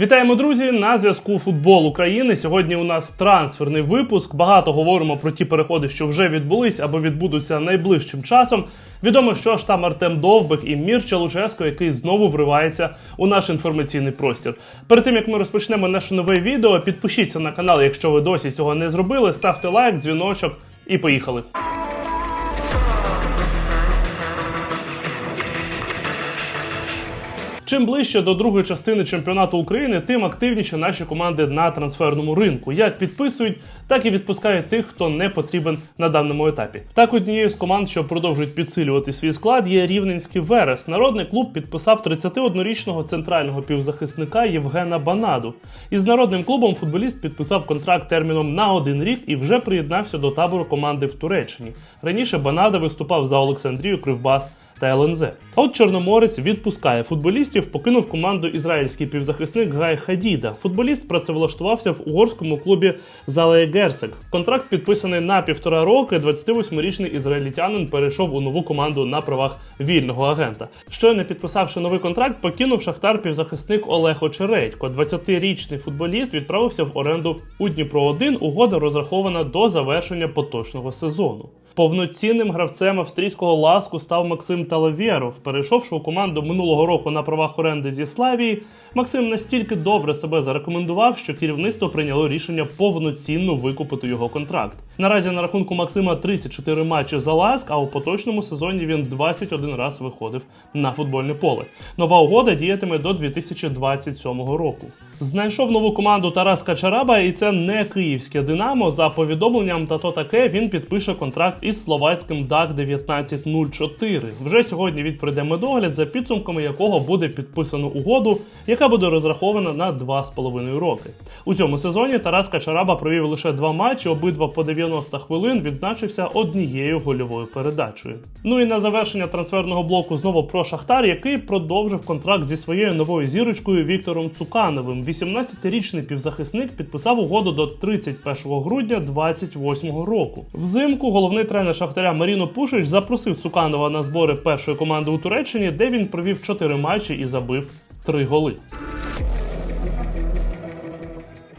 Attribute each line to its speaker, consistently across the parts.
Speaker 1: Вітаємо, друзі! На зв'язку футбол України. Сьогодні у нас трансферний випуск. Багато говоримо про ті переходи, що вже відбулись або відбудуться найближчим часом. Відомо, що ж там Артем Довбик і Мірча Луческо, який знову вривається у наш інформаційний простір. Перед тим як ми розпочнемо наше нове відео, підпишіться на канал, якщо ви досі цього не зробили. Ставте лайк, дзвіночок і поїхали. Чим ближче до другої частини чемпіонату України, тим активніше наші команди на трансферному ринку. Як підписують, так і відпускають тих, хто не потрібен на даному етапі. Так, однією з команд, що продовжують підсилювати свій склад, є Рівненський Верес. Народний клуб підписав 31-річного центрального півзахисника Євгена Банаду. Із народним клубом футболіст підписав контракт терміном на один рік і вже приєднався до табору команди в Туреччині. Раніше Банада виступав за Олександрію Кривбас та ЛНЗ. А от Чорноморець відпускає футболістів, покинув команду ізраїльський півзахисник Гай Хадіда. Футболіст працевлаштувався в угорському клубі Залеє Герсек. Контракт підписаний на півтора роки. 28-річний ізраїльтянин перейшов у нову команду на правах вільного агента. Щойно підписавши новий контракт, покинув шахтар півзахисник Олег Очередько. 20-річний футболіст відправився в оренду у Дніпро 1 Угода розрахована до завершення поточного сезону. Повноцінним гравцем австрійського ласку став Максим Талавєров. Перейшовши у команду минулого року на правах оренди зі Славії, Максим настільки добре себе зарекомендував, що керівництво прийняло рішення повноцінно викупити його контракт. Наразі на рахунку Максима 34 матчі за ласк, а у поточному сезоні він 21 раз виходив на футбольне поле. Нова угода діятиме до 2027 року. Знайшов нову команду Тарас Качараба, і це не київське Динамо. За повідомленням та то таке він підпише контракт із словацьким ДАК 1904. Вже сьогодні відприйде медогляд, за підсумками якого буде підписано угоду, яка буде розрахована на 2,5 роки. У цьому сезоні Тарас Качараба провів лише два матчі, обидва по 90 хвилин відзначився однією гольовою передачею. Ну і на завершення трансферного блоку знову про Шахтар, який продовжив контракт зі своєю новою зірочкою Віктором Цукановим. 18-річний півзахисник підписав угоду до 31 грудня 2028 року. Взимку головний тренер Шахтаря Маріно Пушич запросив Цуканова на збори першої команди у Туреччині, де він провів 4 матчі і забив 3 голи.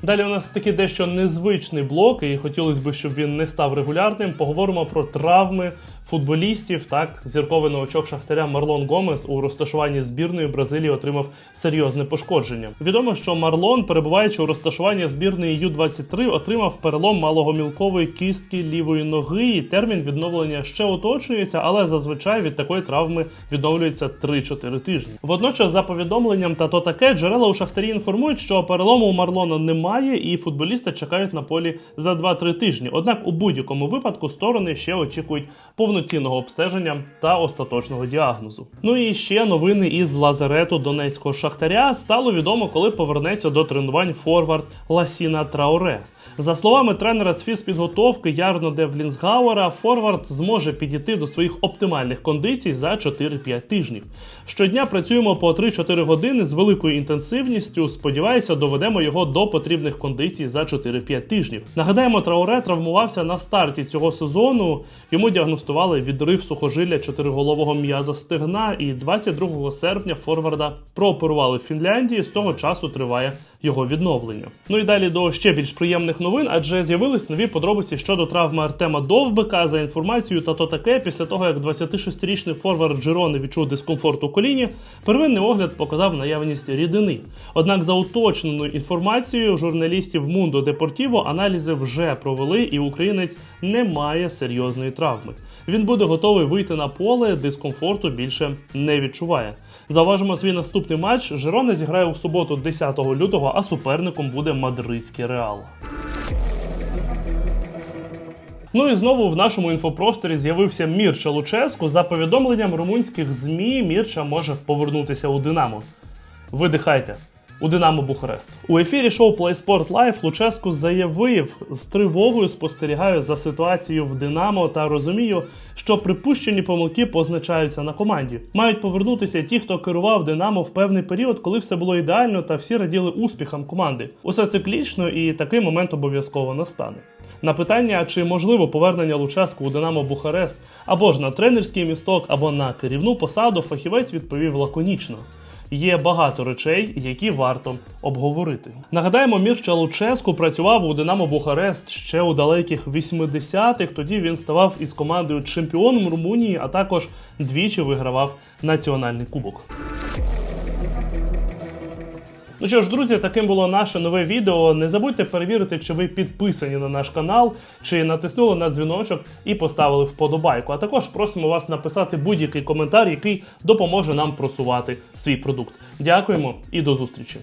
Speaker 1: Далі у нас такий дещо незвичний блок, і хотілося б, щоб він не став регулярним. Поговоримо про травми футболістів. Так, зірковий новачок Шахтаря Марлон Гомес у розташуванні збірної Бразилії отримав серйозне пошкодження. Відомо, що Марлон, перебуваючи у розташуванні збірної Ю-23, отримав перелом малогомілкової кістки лівої ноги. і Термін відновлення ще уточнюється, але зазвичай від такої травми відновлюється 3-4 тижні. Водночас, за повідомленням та то таке, джерела у Шахтарі інформують, що перелому у Марлона немає, і футболіста чекають на полі за 2-3 тижні. Однак у будь-якому випадку сторони ще очікують повноцінного обстеження та остаточного діагнозу. Ну і ще новини із лазарету донецького шахтаря стало відомо, коли повернеться до тренувань форвард Ласіна Трауре. За словами тренера з фізпідготовки Ярно Девлінсгауера, форвард зможе підійти до своїх оптимальних кондицій за 4-5 тижнів. Щодня працюємо по 3-4 години з великою інтенсивністю. Сподіваюся, доведемо його до потрібних кондицій за 4-5 тижнів. Нагадаємо, Трауре травмувався на старті цього сезону. Йому діагностували відрив сухожилля чотириголового м'яза стегна, і 22 серпня форварда прооперували в Фінляндії. З того часу триває його відновлення. Ну і далі до ще більш приємних новин, адже з'явились нові подробиці щодо травми Артема Довбика. За інформацією, та то таке, після того як 26-річний форвард Джерони відчув дискомфорт у коліні, первинний огляд показав наявність рідини. Однак, за уточненою інформацією журналістів Mundo Deportivo аналізи вже провели, і українець не має серйозної травми. Він буде готовий вийти на поле, дискомфорту більше не відчуває. Зауважимо свій наступний матч. Жерона зіграє у суботу, 10 лютого, а суперником буде мадридський реал. Ну і знову в нашому інфопросторі з'явився Мірча Луческу. За повідомленням румунських ЗМІ, Мірча може повернутися у Динамо. Видихайте. У Динамо Бухарест у ефірі шоу PlaySport Live Луческу заявив з тривогою спостерігаю за ситуацією в Динамо та розумію, що припущені помилки позначаються на команді. Мають повернутися ті, хто керував Динамо в певний період, коли все було ідеально та всі раділи успіхам команди. Усе циклічно, і такий момент обов'язково настане. На питання, чи можливо повернення Луческу у Динамо Бухарест або ж на тренерський місток, або на керівну посаду, фахівець відповів лаконічно. Є багато речей, які варто обговорити. Нагадаємо, Мірча Луческу працював у Динамо Бухарест ще у далеких 80-х. Тоді він ставав із командою чемпіоном Румунії, а також двічі вигравав національний кубок. Ну що ж, друзі, таким було наше нове відео. Не забудьте перевірити, чи ви підписані на наш канал, чи натиснули на дзвіночок і поставили вподобайку. А також просимо вас написати будь-який коментар, який допоможе нам просувати свій продукт. Дякуємо і до зустрічі.